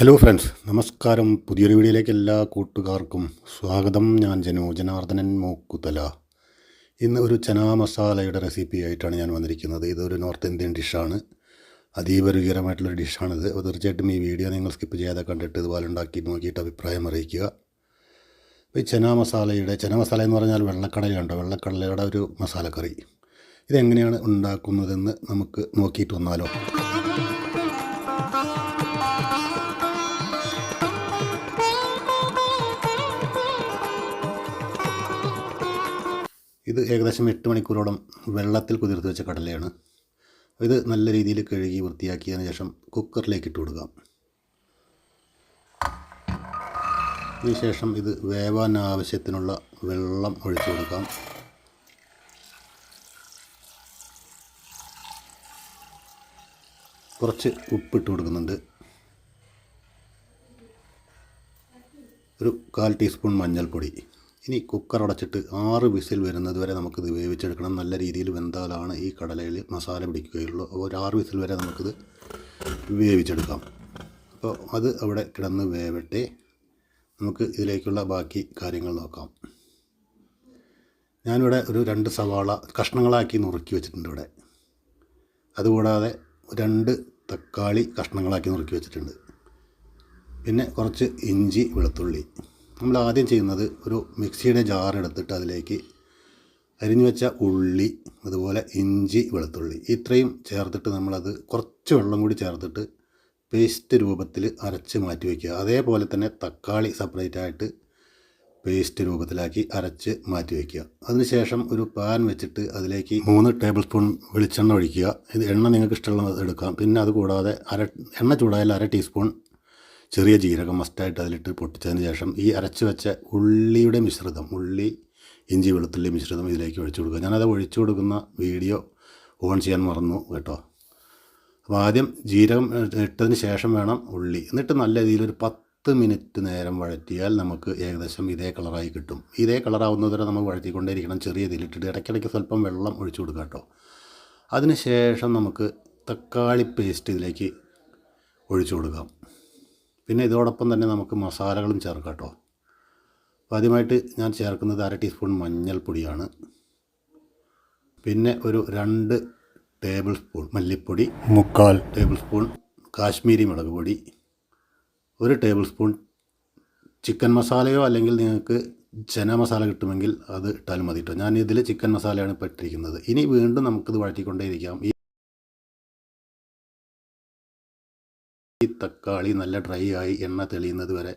Hello friends നമസ്കാരം. പുതിയൊരു വീഡിയോയിലേക്ക് എല്ലാ കൂട്ടുകാർക്കും സ്വാഗതം. ഞാൻ ജനു ജനാർദ്ദനൻ മൂക്കുതല. ഇന്ന് ഒരു ചനാ മസാലയുടെ റെസിപ്പി ആയിട്ടാണ് ഞാൻ വന്നിരിക്കുന്നത്. ഇതൊരു നോർത്ത് ഇന്ത്യൻ ഡിഷാണ് അതീവ രുചികരമായിട്ടുള്ളൊരു ഡിഷാണിത് അപ്പോൾ തീർച്ചയായിട്ടും ഈ വീഡിയോ നിങ്ങൾ സ്കിപ്പ് ചെയ്യാതെ കണ്ടിട്ട് ഇതുപോലെ ഉണ്ടാക്കി നോക്കിയിട്ട് അഭിപ്രായം അറിയിക്കുക. അപ്പോൾ ഈ ചനാ മസാലയുടെ ചന മസാല എന്ന് പറഞ്ഞാൽ വെള്ളക്കടലയുണ്ടോ വെള്ളക്കടലയുടെ ഒരു മസാലക്കറി. ഇതെങ്ങനെയാണ് ഉണ്ടാക്കുന്നതെന്ന് നമുക്ക് നോക്കിയിട്ട് വന്നാലോ. ഇത് ഏകദേശം എട്ട് മണിക്കൂറോളം വെള്ളത്തിൽ കുതിർത്ത് വെച്ച കടലയാണ്. ഇത് നല്ല രീതിയിൽ കഴുകി വൃത്തിയാക്കിയതിന് ശേഷം കുക്കറിലേക്ക് ഇട്ട് കൊടുക്കാം. അതിനുശേഷം ഇത് വേവാൻ ആവശ്യത്തിനുള്ള വെള്ളം ഒഴിച്ചു കൊടുക്കാം. കുറച്ച് ഉപ്പിട്ട് കൊടുക്കുന്നുണ്ട്. ഒരു കാൽ ടീസ്പൂൺ മഞ്ഞൾപ്പൊടി. ഇനി കുക്കർ അടച്ചിട്ട് ആറ് വിസിൽ വരുന്നത് വരെ നമുക്കിത് വേവിച്ചെടുക്കണം. നല്ല രീതിയിൽ വെന്താലാണ് ഈ കടലയിൽ മസാല പിടിക്കുകയുള്ളൂ. ഒരു ആറ് വിസിൽ വരെ നമുക്കിത് വേവിച്ചെടുക്കാം. അപ്പോൾ അത് അവിടെ കിടന്ന് വേവട്ടെ. നമുക്ക് ഇതിലേക്കുള്ള ബാക്കി കാര്യങ്ങൾ നോക്കാം. ഞാനിവിടെ ഒരു രണ്ട് സവാള കഷ്ണങ്ങളാക്കി നുറുക്കി വെച്ചിട്ടുണ്ട് ഇവിടെ. അതുകൂടാതെ രണ്ട് തക്കാളി കഷ്ണങ്ങളാക്കി നുറുക്കി വെച്ചിട്ടുണ്ട്. പിന്നെ കുറച്ച് ഇഞ്ചി വെളുത്തുള്ളി. നമ്മൾ ആദ്യം ചെയ്യുന്നത് ഒരു മിക്സിയുടെ ജാർ എടുത്തിട്ട് അതിലേക്ക് അരിഞ്ഞു വെച്ച ഉള്ളി അതുപോലെ ഇഞ്ചി വെളുത്തുള്ളി ഇത്രയും ചേർത്തിട്ട് നമ്മളത് കുറച്ച് വെള്ളം കൂടി ചേർത്തിട്ട് പേസ്റ്റ് രൂപത്തിൽ അരച്ച് മാറ്റി വയ്ക്കുക. അതേപോലെ തന്നെ തക്കാളി സെപ്പറേറ്റ് ആയിട്ട് പേസ്റ്റ് രൂപത്തിലാക്കി അരച്ച് മാറ്റി വയ്ക്കുക. അതിനുശേഷം ഒരു പാൻ വെച്ചിട്ട് അതിലേക്ക് മൂന്ന് ടേബിൾ സ്പൂൺ വെളിച്ചെണ്ണ ഒഴിക്കുക. ഇത് എണ്ണ നിങ്ങൾക്ക് ഇഷ്ടമുള്ളത് എടുക്കാം. പിന്നെ അതുകൂടാതെ അര എണ്ണ ചൂടായാൽ അര ടീസ്പൂൺ ചെറിയ ജീരകം മസ്റ്റായിട്ട് അതിലിട്ട് പൊട്ടിച്ചതിന് ശേഷം ഈ അരച്ച് വെച്ച ഉള്ളിയുടെ മിശ്രിതം ഉള്ളി ഇഞ്ചി വെളുത്തുള്ളി മിശ്രിതം ഇതിലേക്ക് ഒഴിച്ചു കൊടുക്കുക. ഞാനത് ഒഴിച്ചു കൊടുക്കുന്ന വീഡിയോ ഓൺ ചെയ്യാൻ മറന്നു കേട്ടോ. അപ്പോൾ ആദ്യം ജീരകം ഇട്ടതിന് ശേഷം വേണം ഉള്ളി. എന്നിട്ട് നല്ല രീതിയിൽ ഒരു പത്ത് മിനിറ്റ് നേരം വഴറ്റിയാൽ നമുക്ക് ഏകദേശം ഇതേ കളറായി കിട്ടും. ഇതേ കളറാവുന്നത് വരെ നമ്മൾ വഴറ്റിക്കൊണ്ടേയിരിക്കണം. ചെറിയ ഇതിലിട്ടിട്ട് ഇടയ്ക്കിടയ്ക്ക് സ്വല്പം വെള്ളം ഒഴിച്ചു കൊടുക്കുക കേട്ടോ. അതിന് ശേഷം നമുക്ക് തക്കാളി പേസ്റ്റ് ഇതിലേക്ക് ഒഴിച്ചു കൊടുക്കാം. പിന്നെ ഇതോടൊപ്പം തന്നെ നമുക്ക് മസാലകളും ചേർക്കാം കേട്ടോ. അപ്പോൾ ആദ്യമായിട്ട് ഞാൻ ചേർക്കുന്നത് അര ടീസ്പൂൺ മഞ്ഞൾപ്പൊടിയാണ്. പിന്നെ ഒരു രണ്ട് ടേബിൾ സ്പൂൺ മല്ലിപ്പൊടി മുക്കാൽ ടേബിൾ സ്പൂൺ കാശ്മീരി മുളക് പൊടി ഒരു ടേബിൾ സ്പൂൺ ചിക്കൻ മസാലയോ അല്ലെങ്കിൽ നിങ്ങൾക്ക് ചന മസാല കിട്ടുമെങ്കിൽ അത് ഇട്ടാലും മതി കേട്ടോ. ഞാൻ ഇതിൽ ചിക്കൻ മസാലയാണ് ഇപ്പോൾ ഇട്ടിരിക്കുന്നത്. ഇനി വീണ്ടും നമുക്കിത് വഴറ്റിക്കൊണ്ടേയിരിക്കാം. ഈ തക്കാളി നല്ല ഡ്രൈ ആയി എണ്ണ തെളിയുന്നത് വരെ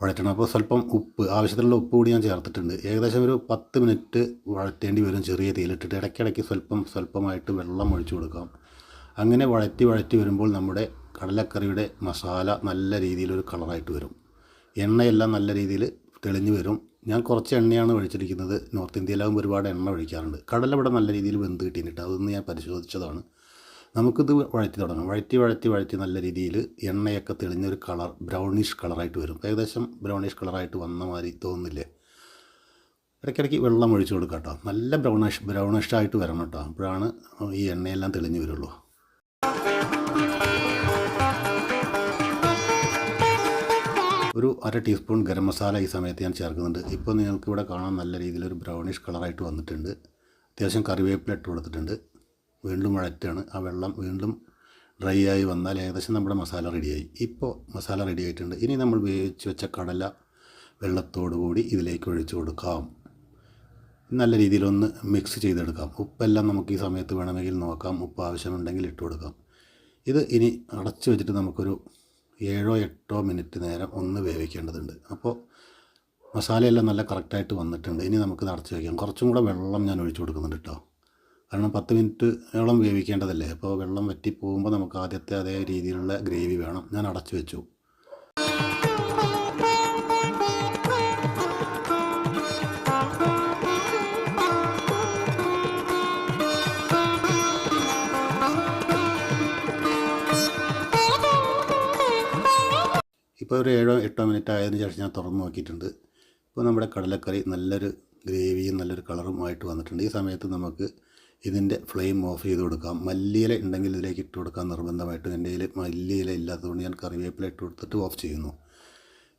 വഴറ്റണം. അപ്പോൾ സ്വല്പം ഉപ്പ് ആവശ്യത്തിനുള്ള ഉപ്പ് കൂടി ഞാൻ ചേർത്തിട്ടുണ്ട്. ഏകദേശം ഒരു പത്ത് മിനിറ്റ് വഴറ്റേണ്ടി വരും ചെറിയ തീയിലിട്ടിട്ട്. ഇടയ്ക്കിടയ്ക്ക് സ്വല്പം സ്വല്പമായിട്ട് വെള്ളം ഒഴിച്ചു കൊടുക്കാം. അങ്ങനെ വഴറ്റി വഴറ്റി വരുമ്പോൾ നമ്മുടെ കടലക്കറിയുടെ മസാല നല്ല രീതിയിലൊരു കളറായിട്ട് വരും. എണ്ണയെല്ലാം നല്ല രീതിയിൽ തെളിഞ്ഞു വരും. ഞാൻ കുറച്ച് എണ്ണയാണ് ഒഴിച്ചിരിക്കുന്നത്. നോർത്ത് ഇന്ത്യയിലാകുമ്പോൾ ഒരുപാട് എണ്ണ ഒഴിക്കാറുണ്ട്. കടല ഇവിടെ നല്ല രീതിയിൽ വെന്ത് കിട്ടിയിട്ടുണ്ട്. അതൊന്ന് ഞാൻ പരിശോധിച്ചതാണ്. നമുക്കിത് വഴറ്റി തുടങ്ങാം. വഴറ്റി വഴറ്റി വഴറ്റി നല്ല രീതിയിൽ എണ്ണയൊക്കെ തെളിഞ്ഞൊരു കളർ ബ്രൗണിഷ് കളറായിട്ട് വരും. ഏകദേശം ബ്രൗണിഷ് കളറായിട്ട് വന്ന മാതിരി തോന്നുന്നില്ലേ ഇടയ്ക്കിടയ്ക്ക് വെള്ളം ഒഴിച്ചു കൊടുക്കുക കേട്ടോ. നല്ല ബ്രൗണിഷ് ബ്രൗണിഷ് ആയിട്ട് വരണം കേട്ടോ. അപ്പോഴാണ് ഈ എണ്ണയെല്ലാം തെളിഞ്ഞു വരുള്ളൂ. ഒരു അര ടീസ്പൂൺ ഗരം മസാല ഈ സമയത്ത് ഞാൻ ചേർക്കുന്നുണ്ട്. ഇപ്പോൾ നിങ്ങൾക്ക് ഇവിടെ കാണാൻ നല്ല രീതിയിൽ ഒരു ബ്രൗണിഷ് കളറായിട്ട് വന്നിട്ടുണ്ട്. അത്യാവശ്യം കറിവേപ്പില ഇട്ട് കൊടുത്തിട്ടുണ്ട്. വീണ്ടും വഴറ്റാണ്. ആ വെള്ളം വീണ്ടും ഡ്രൈ ആയി വന്നാൽ ഏകദേശം നമ്മുടെ മസാല റെഡിയായി. ഇപ്പോൾ മസാല റെഡി ആയിട്ടുണ്ട്. ഇനി നമ്മൾ വേവിച്ച് വെച്ച കടല വെള്ളത്തോടു കൂടി ഇതിലേക്ക് ഒഴിച്ചു കൊടുക്കാം. നല്ല രീതിയിലൊന്ന് മിക്സ് ചെയ്തെടുക്കാം. ഉപ്പെല്ലാം നമുക്ക് ഈ സമയത്ത് വേണമെങ്കിൽ നോക്കാം. ഉപ്പ് ആവശ്യമുണ്ടെങ്കിൽ ഇട്ട് കൊടുക്കാം. ഇത് ഇനി അടച്ചു വെച്ചിട്ട് നമുക്കൊരു ഏഴോ എട്ടോ മിനിറ്റ് നേരം ഒന്ന് വേവിക്കേണ്ടതുണ്ട്. അപ്പോൾ മസാലയെല്ലാം നല്ല കറക്റ്റായിട്ട് വന്നിട്ടുണ്ട്. ഇനി നമുക്കിത് അടച്ചു വയ്ക്കാം കുറച്ചും കൂടെ വെള്ളം ഞാൻ ഒഴിച്ചു കൊടുക്കുന്നുണ്ട് കേട്ടോ. കാരണം പത്ത് മിനിറ്റോളം വേവിക്കേണ്ടതല്ലേ? അപ്പോൾ വെള്ളം വറ്റി പോകുമ്പോൾ നമുക്ക് ആദ്യത്തെ അതേ രീതിയിലുള്ള ഗ്രേവി വേണം. ഞാൻ അടച്ചു വെച്ചു. ഇപ്പോൾ ഒരു ഏഴോ എട്ടോ മിനിറ്റ് ആയതിനു ശേഷം ഞാൻ തുറന്ന് നോക്കിയിട്ടുണ്ട്. ഇപ്പോൾ നമ്മുടെ കടലക്കറി നല്ലൊരു ഗ്രേവിയും നല്ലൊരു കളറുമായിട്ട് വന്നിട്ടുണ്ട്. ഈ സമയത്ത് നമുക്ക് ഇതിന്റെ ഫ്ലെയിം ഓഫ് ചെയ്ത് കൊടുക്കാം. മല്ലിയില ഉണ്ടെങ്കിൽ ഇതിലേക്ക് ഇട്ട് കൊടുക്കാൻ നിർബന്ധമായിട്ട്. എന്റെ കയ്യിൽ മല്ലിയില ഇല്ലാത്തതുകൊണ്ട് ഞാൻ കറിവേപ്പില ഇട്ട് കൊടുത്തിട്ട് ഓഫ് ചെയ്യുന്നു.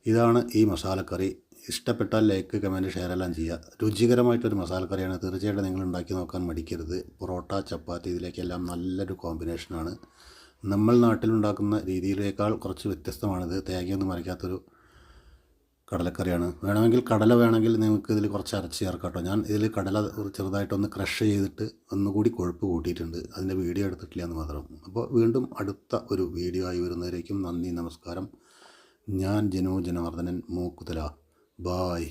ഇതാണ് ഈ മസാലക്കറി. ഇഷ്ടപ്പെട്ടാൽ ലൈക്ക് കമന്റ് ഷെയർ എല്ലാം ചെയ്യുക. രുചികരമായിട്ടൊരു മസാലക്കറിയാണ്. തീർച്ചയായിട്ടും നിങ്ങൾ ഉണ്ടാക്കി നോക്കാൻ മടിക്കരുത്. പൊറോട്ട ചപ്പാത്തി ഇതിലേക്കെല്ലാം നല്ലൊരു കോമ്പിനേഷനാണ് നമ്മൾ നാട്ടിലുണ്ടാക്കുന്ന രീതിയിലേക്കാൾ കുറച്ച് വ്യത്യസ്തമാണിത്. തേങ്ങയൊന്നും മറിക്കാത്തൊരു കടലക്കറിയാണ്. വേണമെങ്കിൽ കടല വേണമെങ്കിൽ നിങ്ങൾക്ക് ഇതിൽ കുറച്ച് അരച്ച് ചേർക്കാം കേട്ടോ ഞാൻ ഇതിൽ കടല ചെറുതായിട്ടൊന്ന് ക്രഷ് ചെയ്തിട്ട് ഒന്നുകൂടി കൊഴുപ്പ് കൂട്ടിയിട്ടുണ്ട്. അതിന്റെ വീഡിയോ എടുത്തിട്ടില്ല എന്ന് മാത്രം. അപ്പോൾ വീണ്ടും അടുത്ത ഒരു വീഡിയോ ആയി വരുന്നവരേക്കും നന്ദി നമസ്കാരം. ഞാൻ ജനോ ജനാർദ്ദനൻ മൂക്കുതല. ബായ്.